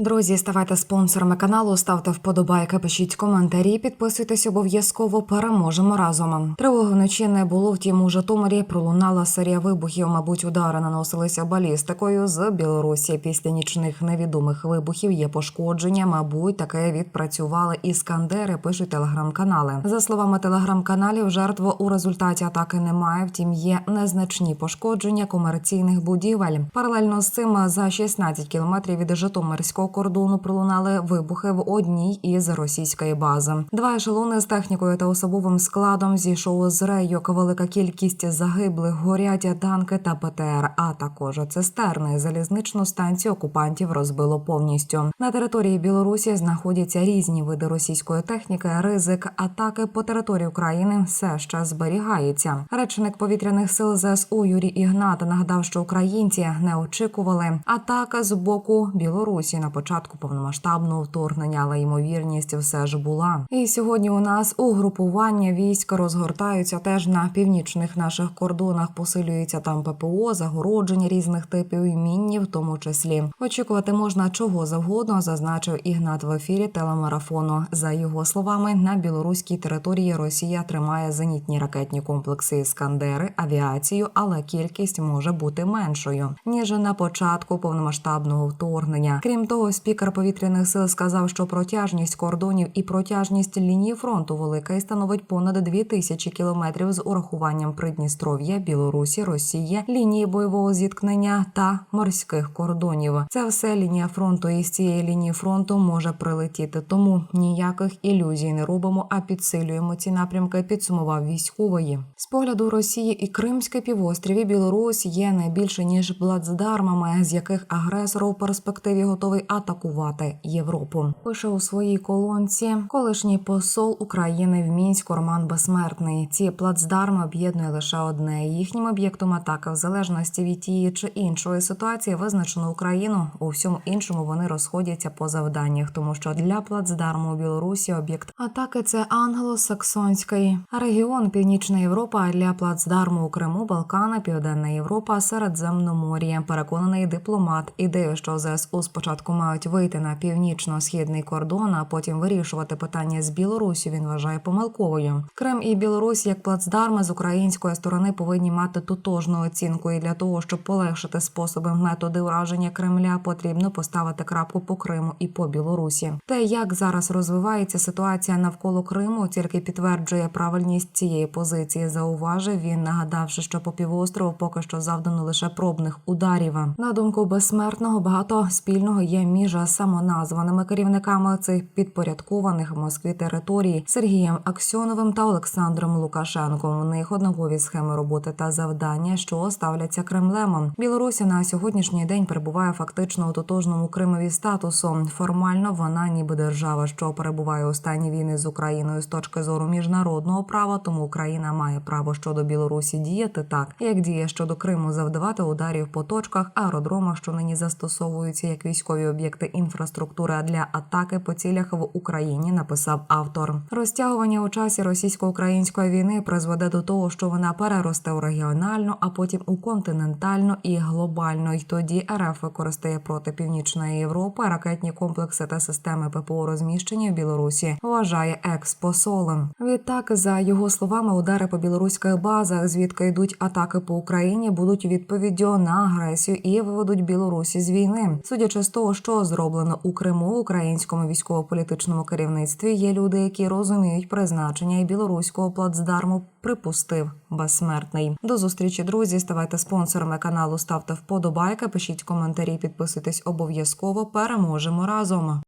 Друзі, ставайте спонсорами каналу, ставте вподобайки, пишіть коментарі, підписуйтесь обов'язково. Переможемо разом. Тривоги вночі не було. Втім, у Житомирі пролунала серія вибухів. Мабуть, удари наносилися балістикою з Білорусі. Після нічних невідомих вибухів є пошкодження. Мабуть, таке відпрацювали іскандери. Пишуть телеграм-канали. За словами телеграм-каналів, жертв у результаті атаки немає. Втім, є незначні пошкодження комерційних будівель. Паралельно з цим за 16 кілометрів від Житомирського кордону пролунали вибухи в одній із російської бази. Два ешелони з технікою та особовим складом зійшов з рейок. Велика кількість загиблих горять танки та ПТР, а також цистерни. Залізничну станцію окупантів розбило повністю. На території Білорусі знаходяться різні види російської техніки. Ризик атаки по території України все ще зберігається. Речник повітряних сил ЗСУ Юрій Ігнат нагадав, що українці не очікували атака з боку Білорусі на початку повномасштабного вторгнення, але ймовірність все ж була. І сьогодні у нас угрупування військ розгортаються теж на північних наших кордонах. Посилюється там ППО, загородження різних типів і мінні, в тому числі. Очікувати можна чого завгодно, зазначив Ігнат в ефірі телемарафону. За його словами, на білоруській території Росія тримає зенітні ракетні комплекси Іскандери, авіацію, але кількість може бути меншою ніж на початку повномасштабного вторгнення. Крім того, спікер повітряних сил сказав, що протяжність кордонів і протяжність лінії фронту велика і становить понад 2000 кілометрів з урахуванням Придністров'я, Білорусі, Росії, лінії бойового зіткнення та морських кордонів. Це все лінія фронту, і з цієї лінії фронту може прилетіти. Тому ніяких ілюзій не робимо, а підсилюємо ці напрямки. Підсумував військової з погляду Росії і Кримське півострів і Білорусь є не більше ніж плацдармами, з яких агресор у перспективі готовий атакувати Європу. Пише у своїй колонці колишній посол України в мінську Роман Безсмертний. Ці плацдарми об'єднує лише одне їхнім об'єктом атаки в залежності від тієї чи іншої ситуації визначено Україну. У всьому іншому вони розходяться по завданнях, тому що для плацдарму у Білорусі об'єкт атаки це англосаксонський регіон Північна Європа. А для плацдарму у Криму, Балкани, Південна Європа, Середземномор'я. Переконаний дипломат. Ідею, що ЗСУ спочатку мають вийти на північно-східний кордон, а потім вирішувати питання з Білорусі. Він вважає помилковою. Крим і Білорусь як плацдарми з української сторони повинні мати тотожну оцінку. І для того, щоб полегшити способи методи ураження Кремля, потрібно поставити крапку по Криму і по Білорусі. Те, як зараз розвивається ситуація навколо Криму, тільки підтверджує правильність цієї позиції. Зауважив він, нагадавши, що по півострову поки що завдано лише пробних ударів. На думку безсмертного, багато спільного є між самоназваними керівниками цих підпорядкованих Москві територій Сергієм Аксьоновим та Олександром Лукашенком. У них однакові схеми роботи та завдання, що ставляться Кремлем. Білорусі на сьогоднішній день перебуває фактично у тотожному Кримові статусу. Формально вона ніби держава, що перебуває у стані війни з Україною з точки зору міжнародного права. Тому Україна має право щодо Білорусі діяти так, як діє щодо Криму, завдавати ударів по точках, аеродромах, що нині застосовуються як військові об'єкти інфраструктури а для атаки по цілях в Україні. Написав автор. Розтягування у часі російсько-української війни призведе до того, що вона переросте у регіональну, а потім у континентальну і глобальну. І тоді РФ використає проти північної Європи ракетні комплекси та системи ППО розміщені в Білорусі. Вважає екс-посолем. Відтак, за його словами, удари по білоруських базах, звідки йдуть атаки по Україні, будуть відповіддю на агресію і виведуть Білорусі з війни. Судячи з того, що зроблено у Криму, українському військово-політичному керівництві є люди, які розуміють призначення і білоруського плацдарму. Припустив безсмертний. До зустрічі, друзі. Ставайте спонсорами каналу, ставте вподобайки, пишіть коментарі, підписуйтесь обов'язково. Переможемо разом.